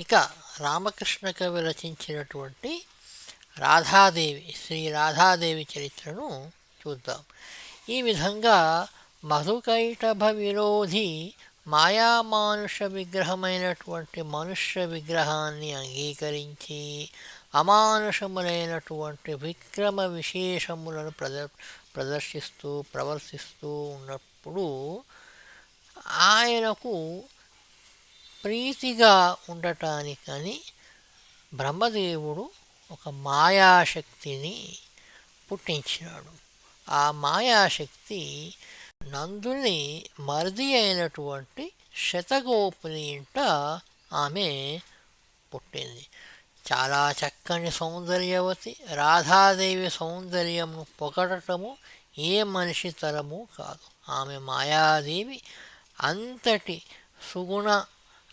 ఇక రామకృష్ణ కవి రచించినటువంటి రాధాదేవి శ్రీ రాధాదేవి చరిత్రను చూద్దాం. ఈ విధంగా మధుకైటభ విరోధి మాయామానుష విగ్రహమైనటువంటి మనుష్య విగ్రహాన్ని అంగీకరించి అమానుషములైనటువంటి విక్రమ విశేషములను ప్రద ప్రదర్శిస్తూ ప్రవర్తిస్తూ ఉన్నప్పుడు ఆయనకు ప్రీతిగా ఉండటానికని బ్రహ్మదేవుడు ఒక మాయాశక్తిని పుట్టించినాడు. ఆ మాయాశక్తి నందుని మరిది అయినటువంటి శతగోపుని ఇంట ఆమె పుట్టింది. చాలా చక్కని సౌందర్యవతి రాధాదేవి సౌందర్యము పొగడటము ఏ మనిషి తరము కాదు. ఆమె మాయాదేవి అంతటి సుగుణ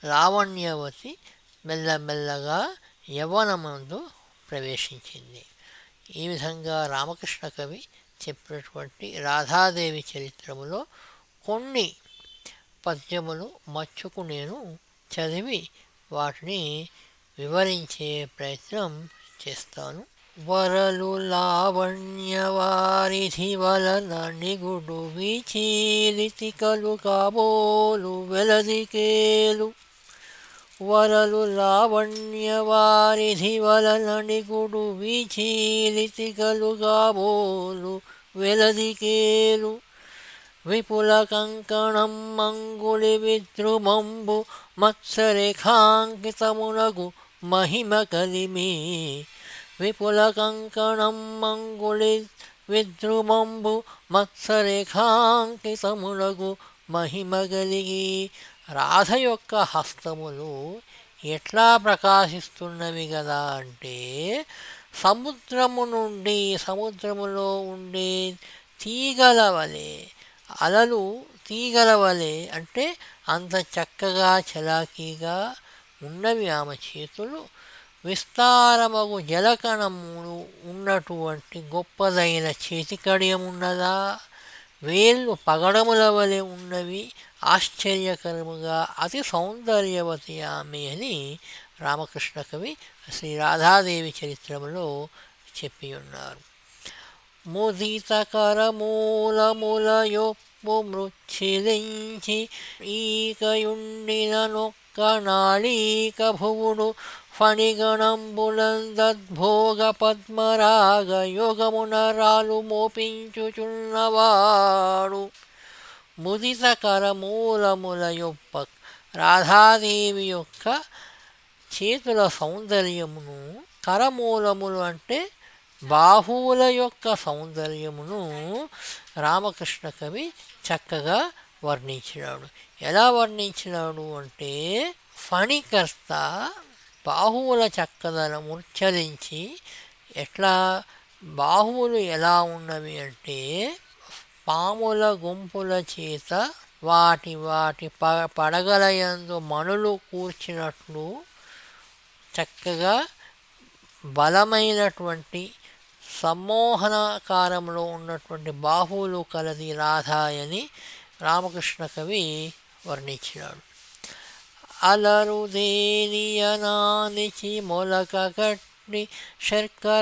లావణ్యవతి మెల్లమెల్లగా యవ్వనమందు ప్రవేశించింది. ఈ విధంగా రామకృష్ణ కవి చెప్పినటువంటి రాధాదేవి చరిత్రములో కొన్ని పద్యములు మచ్చుకు నేను చదివి వాటిని వివరించే ప్రయత్నం చేస్తాను. వరలు లావణ్యవారిధి వలన నిగుడు విచీలితి కలు కాబోలు వెలదికేలు వరలు లావణ్యవారిధి వలన నిగుడు విచీలితి కలు కాబోలు వెలదికేలు విపుల కంకణం మంగుళి విద్రుమంబు మత్సరేఖాంకితమునగు మహిమ కలిమి విపుల కంకణం మంగుళి విద్రుమంబు మత్సరేఖాంకితమునగు మహిమ కలిగి రాధ యొక్క హస్తములు ఎట్లా ప్రకాశిస్తున్నవి కదా అంటే సముద్రము నుండి సముద్రములో ఉండే తీగల వలె అలలు తీగల వలె అంటే అంత చక్కగా చలాకీగా ఉన్నవి ఆమె చేతులు. విస్తారమగు జలకణములు ఉన్నటువంటి గొప్పదైన చేతికడియం ఉన్నదా వేళ్ళు పగడముల వలె ఉన్నవి ఆశ్చర్యకరముగా అతి సౌందర్యవతి ఆమె అని రామకృష్ణ కవి శ్రీ రాధాదేవి చరిత్రములో చెప్పి ఉన్నారు ముదితకరమూలములయొప్పు మృచ్ఛిలించి ఈకయుండిన నొక్క నాళీక భువుడు ఫణిగణంబులందద్భోగ పద్మరాగ యోగమున రాలు మోపించుచున్నవాడు. ముదిత కరమూలముల యొక్క రాధాదేవి యొక్క చేతుల సౌందర్యమును కరమూలములు అంటే బాహువుల యొక్క సౌందర్యమును రామకృష్ణ కవి చక్కగా వర్ణించినాడు. ఎలా వర్ణించినాడు అంటే ఫణికర్త బాహువుల చక్కదన ఉచ్చరించి ఎట్లా బాహువులు ఎలా ఉన్నవి అంటే పాముల గుంపుల చేత వాటి వాటి ప పడగలయందు మనులు కూర్చినట్లు చక్కగా బలమైనటువంటి సమ్మోహనకారంలో ఉన్నటువంటి బాహువులు కలది రాధాయని రామకృష్ణ కవి వర్ణించినాడు. అలరుదేనియనానిచి మొలక గట్టి శర్కరాబీజములు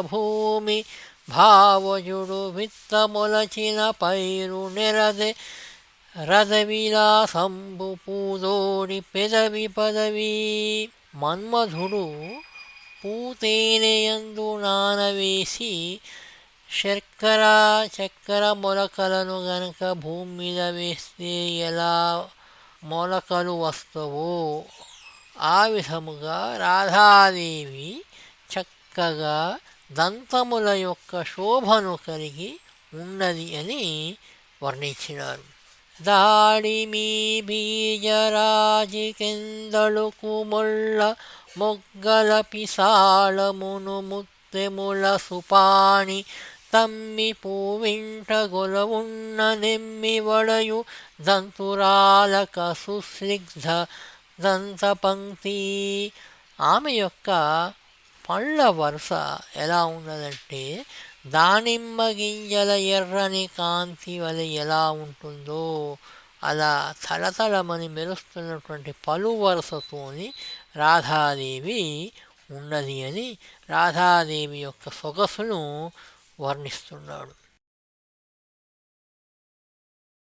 భూమి భావజుడు విత్తములచిన పైరు నెరదే రథవిలాసంబు పూదోడి పెదవి పదవి మన్మధుడు పూతేనయందు నానవేసి శర్కర చక్కెర మొలకలను గనక భూమి మీద వేస్తే ఎలా మొలకలు వస్తావో ఆ విధముగా రాధాదేవి చక్కగా దంతముల యొక్క శోభను కలిగి ఉన్నది అని వర్ణించినారు. దాడిమీ బీజరాజికెందಳು కుముళ్ళ మొగ్గల పిసాళమును ముత్తెముల సుపాణి తమ్మి పూవింట గొలవున్న నెమ్మి వడయు దంతురాలక సుస్నిగ్ధ దంతపంక్తి ఆమె యొక్క పళ్ళ వరుస ఎలా ఉన్నదంటే దానిమ్మ గింజల ఎర్రని కాంతి వలె ఎలా ఉంటుందో అలా తలతలమని మెరుస్తున్నటువంటి పలు వరుసతోని రాధాదేవి ఉన్నది అని రాధాదేవి యొక్క సొగసును వర్ణిస్తున్నాడు.